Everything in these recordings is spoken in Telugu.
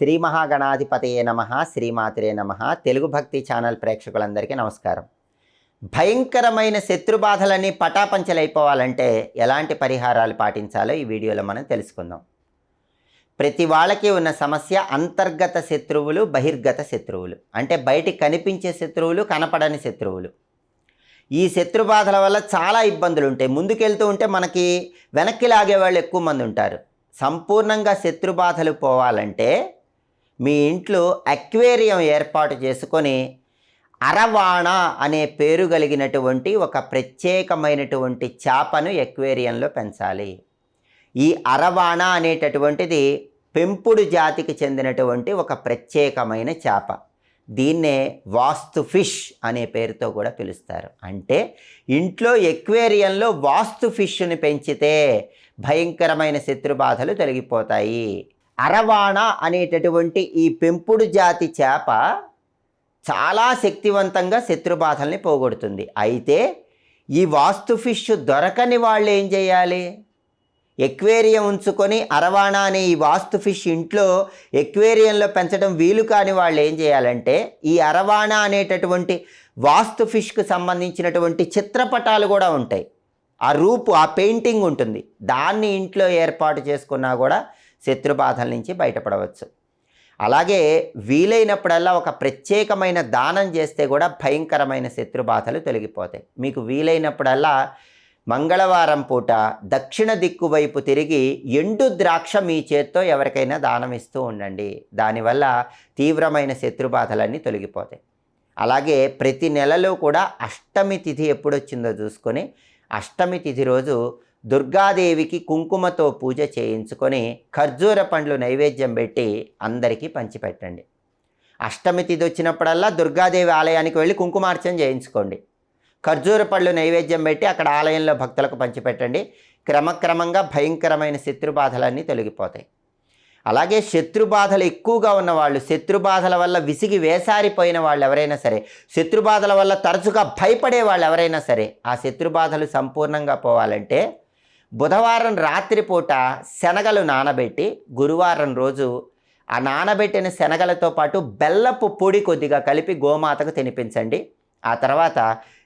శ్రీ మహాగణాధిపతయే నమ శ్రీమాతిరే నమ. తెలుగు భక్తి ఛానల్ ప్రేక్షకులందరికీ నమస్కారం. భయంకరమైన శత్రుబాధలన్నీ పటాపంచలైపోవాలంటే ఎలాంటి పరిహారాలు పాటించాలో ఈ వీడియోలో మనం తెలుసుకుందాం. ప్రతి వాళ్ళకి ఉన్న సమస్య అంతర్గత శత్రువులు బహిర్గత శత్రువులు. అంటే బయటికి కనిపించే శత్రువులు కనపడని శత్రువులు. ఈ శత్రుబాధల వల్ల చాలా ఇబ్బందులు ఉంటాయి. ముందుకెళ్తూ ఉంటే మనకి వెనక్కి లాగే వాళ్ళు ఎక్కువ మంది ఉంటారు. సంపూర్ణంగా శత్రుబాధలు పోవాలంటే మీ ఇంట్లో అక్వేరియం ఏర్పాటు చేసుకొని అరవాణ అనే పేరు కలిగినటువంటి ఒక ప్రత్యేకమైనటువంటి చేపను ఎక్వేరియంలో పెంచాలి. ఈ అరవాణ అనేటటువంటిది పెంపుడు జాతికి చెందినటువంటి ఒక ప్రత్యేకమైన చేప. దీన్నే వాస్తు ఫిష్ అనే పేరుతో కూడా పిలుస్తారు. అంటే ఇంట్లో ఎక్వేరియంలో వాస్తు ఫిష్ని పెంచితే భయంకరమైన శత్రుబాధలు తొలగిపోతాయి. అరవాణ అనేటటువంటి ఈ పెంపుడు జాతి చేప చాలా శక్తివంతంగా శత్రుబాధల్ని పోగొడుతుంది. అయితే ఈ వాస్తు ఫిష్ దొరకని వాళ్ళు ఏం చేయాలి? ఎక్వేరియం ఉంచుకొని అరవాణా అనే ఈ వాస్తు ఫిష్ ఇంట్లో ఎక్వేరియంలో పెంచడం వీలు కాని వాళ్ళు ఏం చేయాలంటే ఈ అరవాణా అనేటటువంటి వాస్తు ఫిష్కు సంబంధించినటువంటి చిత్రపటాలు కూడా ఉంటాయి. ఆ రూపు ఆ పెయింటింగ్ ఉంటుంది. దాన్ని ఇంట్లో ఏర్పాటు చేసుకున్నా కూడా శత్రుబాధల నుంచి బయటపడవచ్చు. అలాగే వీలైనప్పుడల్లా ఒక ప్రత్యేకమైన దానం చేస్తే కూడా భయంకరమైన శత్రుబాధలు తొలగిపోతాయి. మీకు వీలైనప్పుడల్లా మంగళవారం పూట దక్షిణ దిక్కు వైపు తిరిగి ఎండు ద్రాక్ష మీ చేత్తో ఎవరికైనా దానం ఇస్తూ ఉండండి. దానివల్ల తీవ్రమైన శత్రుబాధలన్నీ తొలగిపోతాయి. అలాగే ప్రతి నెలలో కూడా అష్టమి తిథి ఎప్పుడొచ్చిందో చూసుకొని అష్టమి తిథి రోజు దుర్గాదేవికి కుంకుమతో పూజ చేయించుకొని ఖర్జూర పండ్లు నైవేద్యం పెట్టి అందరికీ పంచిపెట్టండి. అష్టమి తిథి వచ్చినప్పుడల్లా దుర్గాదేవి ఆలయానికి వెళ్ళి కుంకుమార్చన చేయించుకోండి. ఖర్జూర పళ్ళు నైవేద్యం పెట్టి అక్కడ ఆలయంలో భక్తులకు పంచిపెట్టండి. క్రమక్రమంగా భయంకరమైన శత్రుబాధలన్నీ తొలగిపోతాయి. అలాగే శత్రుబాధలు ఎక్కువగా ఉన్న వాళ్ళు శత్రుబాధల వల్ల విసిగి వేసారిపోయిన వాళ్ళు ఎవరైనా సరే శత్రుబాధల వల్ల తరచుగా భయపడే వాళ్ళు ఎవరైనా సరే ఆ శత్రుబాధలు సంపూర్ణంగా పోవాలంటే బుధవారం రాత్రిపూట శనగలు నానబెట్టి గురువారం రోజు ఆ నానబెట్టిన శనగలతో పాటు బెల్లపు పొడి కొద్దిగా కలిపి గోమాతకు తినిపించండి. ఆ తర్వాత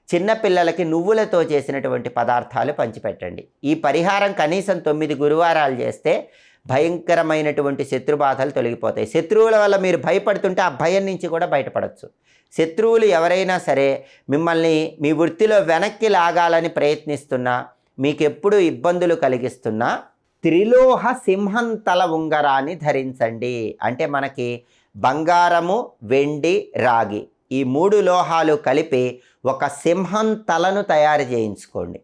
చిన్నపిల్లలకి నువ్వులతో చేసినటువంటి పదార్థాలు పంచిపెట్టండి. ఈ పరిహారం కనీసం తొమ్మిది గురువారాలు చేస్తే భయంకరమైనటువంటి శత్రుబాధలు తొలగిపోతాయి. శత్రువుల వల్ల మీరు భయపడుతుంటే ఆ భయం నుంచి కూడా బయటపడవచ్చు శత్రువులు ఎవరైనా సరే మిమ్మల్ని మీ వృత్తిలో వెనక్కి లాగాలని ప్రయత్నిస్తున్నా మీకెప్పుడు ఇబ్బందులు కలిగిస్తున్నా త్రిలోహ సింహం తల ఉంగరాన్ని ధరించండి. అంటే మనకి బంగారము వెండి రాగి ఈ మూడు లోహాలు కలిపి ఒక సింహం తలను తయారు చేయించుకోండి.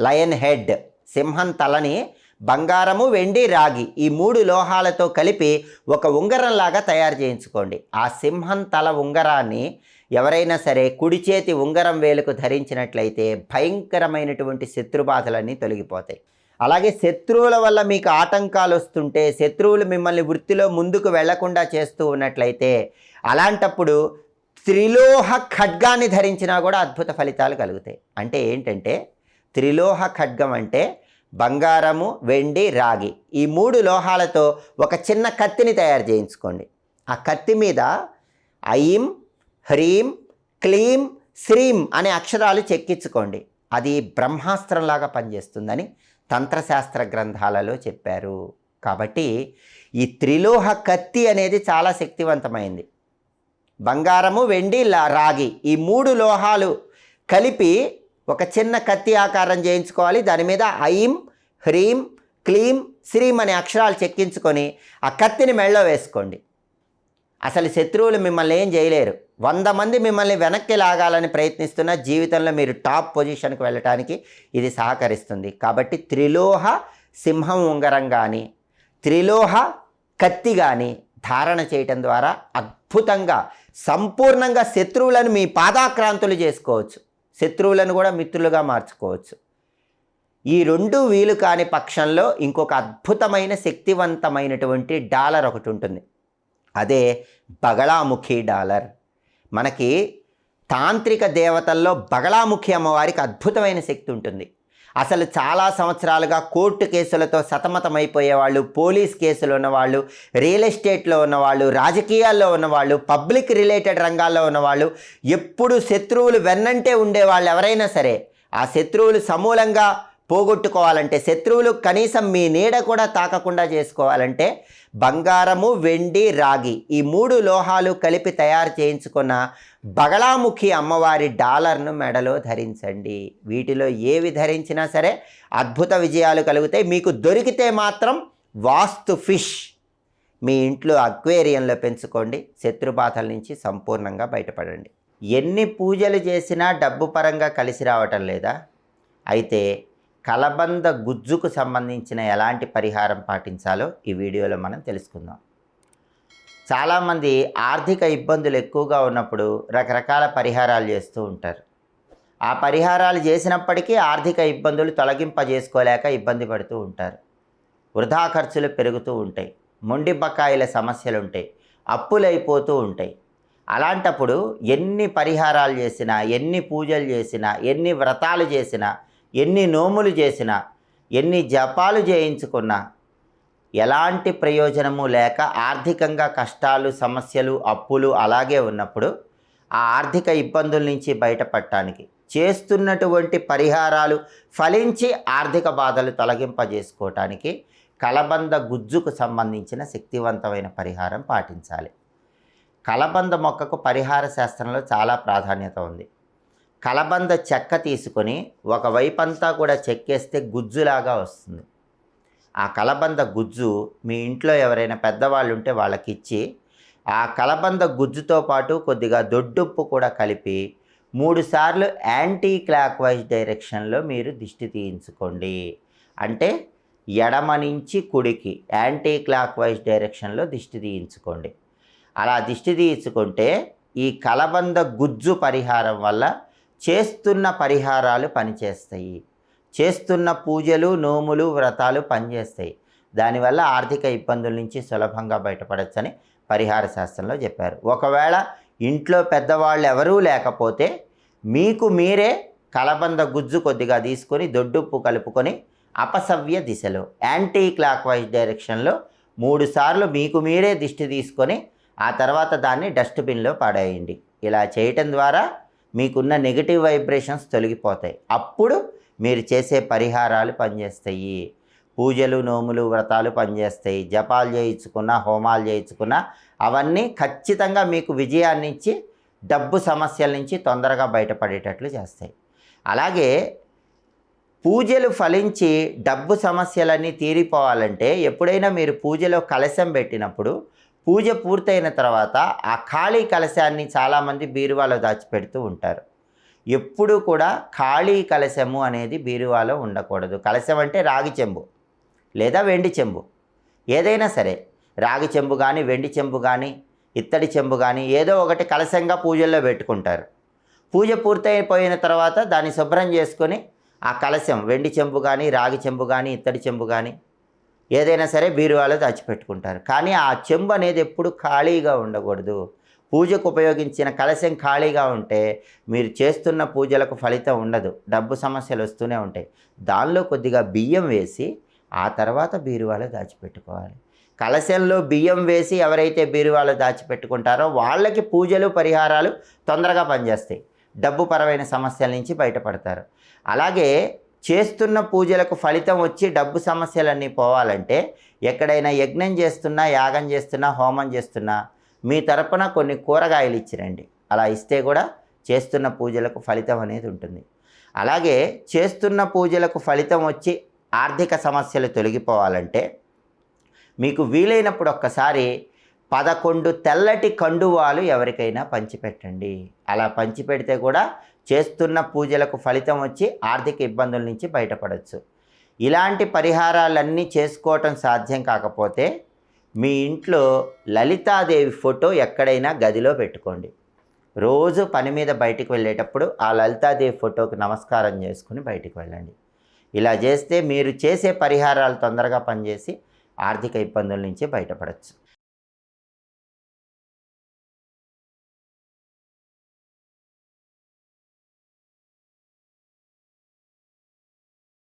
లయన్ హెడ్ సింహం తలని బంగారము వెండి రాగి ఈ మూడు లోహాలతో కలిపి ఒక ఉంగరంలాగా తయారు చేయించుకోండి. ఆ సింహం తల ఉంగరాన్ని ఎవరైనా సరే కుడి చేతి ఉంగరం వేలుకు ధరించినట్లయితే భయంకరమైనటువంటి శత్రుబాధలన్నీ తొలగిపోతాయి. అలాగే శత్రువుల వల్ల మీకు ఆటంకాలు వస్తుంటే శత్రువులు మిమ్మల్ని వృత్తిలో ముందుకు వెళ్ళకుండా చేస్తూ ఉన్నట్లయితే అలాంటప్పుడు త్రిలోహ ఖడ్గాన్ని ధరించినా కూడా అద్భుత ఫలితాలు కలుగుతాయి. అంటే ఏంటంటే త్రిలోహ ఖడ్గం అంటే బంగారము వెండి రాగి. ఈ మూడు లోహాలతో ఒక చిన్న కత్తిని తయారు చేయించుకోండి. ఆ కత్తి మీద ఐం హ్రీం క్లీం శ్రీం అనే అక్షరాలు చెక్కించుకోండి. అది బ్రహ్మాస్త్రంలాగా పనిచేస్తుందని తంత్రశాస్త్ర గ్రంథాలలో చెప్పారు. కాబట్టి ఈ త్రిలోహ కత్తి అనేది చాలా శక్తివంతమైంది. బంగారము వెండి రాగి ఈ మూడు లోహాలు కలిపి ఒక చిన్న కత్తి ఆకారం చేయించుకోవాలి. దాని మీద ఐం హ్రీం క్లీం శ్రీం అనే అక్షరాలు చెక్కించుకొని ఆ కత్తిని మెళ్ళో వేసుకోండి. అసలు శత్రువులు మిమ్మల్ని ఏం చేయలేరు. వంద మంది మిమ్మల్ని వెనక్కి లాగాలని ప్రయత్నిస్తున్న జీవితంలో మీరు టాప్ పొజిషన్కి వెళ్ళటానికి ఇది సహకరిస్తుంది. కాబట్టి త్రిలోహ సింహం ఉంగరం కానీ త్రిలోహ కత్తి కానీ ధారణ చేయటం ద్వారా అద్భుతంగా సంపూర్ణంగా శత్రువులను మీ పాదాక్రాంతులు చేసుకోవచ్చు. శత్రువులను కూడా మిత్రులుగా మార్చుకోవచ్చు. ఈ రెండు వీలు కాని పక్షంలో ఇంకొక అద్భుతమైన శక్తివంతమైనటువంటి డాలర్ ఒకటి ఉంటుంది. అదే బగళాముఖి డాలర్. మనకి తాంత్రిక దేవతల్లో బగళాముఖి అమ్మవారికి అద్భుతమైన శక్తి ఉంటుంది. అసలు చాలా సంవత్సరాలుగా కోర్టు కేసులతో సతమతమైపోయేవాళ్ళు పోలీస్ కేసులు ఉన్నవాళ్ళు రియల్ ఎస్టేట్లో ఉన్నవాళ్ళు రాజకీయాల్లో ఉన్నవాళ్ళు పబ్లిక్ రిలేటెడ్ రంగాల్లో ఉన్నవాళ్ళు ఎప్పుడు శత్రువులు వెన్నంటే ఉండేవాళ్ళు ఎవరైనా సరే ఆ శత్రువులు సమూలంగా పోగొట్టుకోవాలంటే శత్రువులు కనీసం మీ నీడ కూడా తాకకుండా చేసుకోవాలంటే బంగారము వెండి రాగి ఈ మూడు లోహాలు కలిపి తయారు చేయించుకున్న బగలాముఖి అమ్మవారి డాలర్ను మెడలో ధరించండి. వీటిలో ఏవి ధరించినా సరే అద్భుత విజయాలు కలుగుతాయి. మీకు దొరికితే మాత్రం వాస్తు ఫిష్ మీ ఇంట్లో అక్వేరియంలో పెంచుకోండి. శత్రుబాధల నుంచి సంపూర్ణంగా బయటపడండి. ఎన్ని పూజలు చేసినా డబ్బు పరంగా కలిసి రావటం లేదా? అయితే కలబంద గుజ్జుకు సంబంధించిన ఎలాంటి పరిహారం పాటించాలో ఈ వీడియోలో మనం తెలుసుకుందాం. చాలామంది ఆర్థిక ఇబ్బందులు ఎక్కువగా ఉన్నప్పుడు రకరకాల పరిహారాలు చేస్తూ ఉంటారు. ఆ పరిహారాలు చేసినప్పటికీ ఆర్థిక ఇబ్బందులు తొలగింపజేసుకోలేక ఇబ్బంది పడుతూ ఉంటారు. వృధా ఖర్చులు పెరుగుతూ ఉంటాయి. మొండి బకాయిల సమస్యలు ఉంటాయి అప్పులైపోతూ ఉంటాయి. అలాంటప్పుడు ఎన్ని పరిహారాలు చేసినా ఎన్ని పూజలు చేసినా ఎన్ని వ్రతాలు చేసినా ఎన్ని నోములు చేసినా ఎన్ని జపాలు చేయించుకున్నా ఎలాంటి ప్రయోజనము లేక ఆర్థికంగా కష్టాలు సమస్యలు అప్పులు అలాగే ఉన్నప్పుడు ఆ ఆర్థిక ఇబ్బందుల నుంచి బయటపడటానికి చేస్తున్నటువంటి పరిహారాలు ఫలించి ఆర్థిక బాధలు తొలగింపజేసుకోవటానికి కలబంద గుజ్జుకు సంబంధించిన శక్తివంతమైన పరిహారం పాటించాలి. కలబంద మొక్కకు పరిహార శాస్త్రంలో చాలా ప్రాధాన్యత ఉంది. కలబంద చెక్క తీసుకొని ఒకవైపంతా కూడా చెక్కేస్తే గుజ్జులాగా వస్తుంది. ఆ కలబంద గుజ్జు మీ ఇంట్లో ఎవరైనా పెద్దవాళ్ళు ఉంటే వాళ్ళకి ఇచ్చి ఆ కలబంద గుజ్జుతో పాటు కొద్దిగా దొడ్డుప్పు కూడా కలిపి మూడుసార్లు యాంటీ క్లాక్ వైజ్ డైరెక్షన్లో మీరు దిష్టి తీయించుకోండి. అంటే ఎడమ నుంచి కుడికి యాంటీ క్లాక్ వైజ్ డైరెక్షన్లో దిష్టి తీయించుకోండి. అలా దిష్టి తీయించుకుంటే ఈ కలబంద గుజ్జు పరిహారం వల్ల చేస్తున్న పరిహారాలు పనిచేస్తాయి. చేస్తున్న పూజలు నోములు వ్రతాలు పనిచేస్తాయి. దానివల్ల ఆర్థిక ఇబ్బందుల నుంచి సులభంగా బయటపడచ్చని పరిహార శాస్త్రంలో చెప్పారు. ఒకవేళ ఇంట్లో పెద్దవాళ్ళు ఎవరూ లేకపోతే మీకు మీరే కలబంద గుజ్జు కొద్దిగా తీసుకొని దొడ్డుప్పు కలుపుకొని అపసవ్య దిశలో యాంటీ క్లాక్ వైజ్ డైరెక్షన్లో మూడు సార్లు మీకు మీరే దిష్టి తీసుకొని ఆ తర్వాత దాన్ని డస్ట్బిన్లో పడేయండి. ఇలా చేయటం ద్వారా మీకున్న నెగిటివ్ వైబ్రేషన్స్ తొలగిపోతాయి. అప్పుడు మీరు చేసే పరిహారాలు పనిచేస్తాయి. పూజలు నోములు వ్రతాలు పనిచేస్తాయి. జపాలు చేయించుకున్న హోమాలు చేయించుకున్న అవన్నీ ఖచ్చితంగా మీకు విజయాన్ని ఇచ్చి డబ్బు సమస్యల నుంచి తొందరగా బయటపడేటట్లు చేస్తాయి. అలాగే పూజలు ఫలించి డబ్బు సమస్యలన్నీ తీరిపోవాలంటే ఎప్పుడైనా మీరు పూజలో కలశం పెట్టినప్పుడు పూజ పూర్తయిన తర్వాత ఆ ఖాళీ కలశాన్ని చాలామంది బీరువాలో దాచిపెడుతూ ఉంటారు. ఎప్పుడూ కూడా ఖాళీ కలశము అనేది బీరువాలో ఉండకూడదు. కలశం అంటే రాగి చెంబు లేదా వెండి చెంబు. ఏదైనా సరే రాగి చెంబు కానీ వెండి చెంబు కానీ ఇత్తడి చెంబు కానీ ఏదో ఒకటి కలశంగా పూజల్లో పెట్టుకుంటారు. పూజ పూర్తయిపోయిన తర్వాత దాన్ని శుభ్రం చేసుకొని ఆ కలశం వెండి చెంబు కానీ రాగి చెంబు కానీ ఇత్తడి చెంబు కానీ ఏదైనా సరే బీరువాలో దాచిపెట్టుకుంటారు. కానీ ఆ చెంబు అనేది ఎప్పుడు ఖాళీగా ఉండకూడదు. పూజకు ఉపయోగించిన కలశం ఖాళీగా ఉంటే మీరు చేస్తున్న పూజలకు ఫలితం ఉండదు. డబ్బు సమస్యలు వస్తూనే ఉంటాయి. దానిలో కొద్దిగా బియ్యం వేసి ఆ తర్వాత బీరువాలో దాచిపెట్టుకోవాలి. కలశంలో బియ్యం వేసి ఎవరైతే బీరువాలో దాచిపెట్టుకుంటారో వాళ్ళకి పూజలు పరిహారాలు తొందరగా పనిచేస్తాయి. డబ్బు పరమైన సమస్యల నుంచి బయటపడతారు. అలాగే చేస్తున్న పూజలకు ఫలితం వచ్చి డబ్బు సమస్యలన్నీ పోవాలంటే ఎక్కడైనా యజ్ఞం చేస్తున్నా యాగం చేస్తున్నా హోమం చేస్తున్నా మీ తరపున కొన్ని కూరగాయలు ఇచ్చిరండి. అలా ఇస్తే కూడా చేస్తున్న పూజలకు ఫలితం అనేది ఉంటుంది. అలాగే చేస్తున్న పూజలకు ఫలితం వచ్చి ఆర్థిక సమస్యలు తొలగిపోవాలంటే మీకు వీలైనప్పుడు ఒక్కసారి పదకొండు తెల్లటి కండువాలు ఎవరికైనా పంచిపెట్టండి. అలా పంచిపెడితే కూడా చేస్తున్న పూజలకు ఫలితం వచ్చి ఆర్థిక ఇబ్బందుల నుంచి బయటపడవచ్చు ఇలాంటి పరిహారాలన్నీ చేసుకోవటం సాధ్యం కాకపోతే మీ ఇంట్లో లలితాదేవి ఫోటో ఎక్కడైనా గదిలో పెట్టుకోండి. రోజు పని మీద బయటికి వెళ్ళేటప్పుడు ఆ లలితాదేవి ఫోటోకి నమస్కారం చేసుకుని బయటికి వెళ్ళండి. ఇలా చేస్తే మీరు చేసే పరిహారాలు తొందరగా పనిచేసి ఆర్థిక ఇబ్బందుల నుంచి బయటపడవచ్చు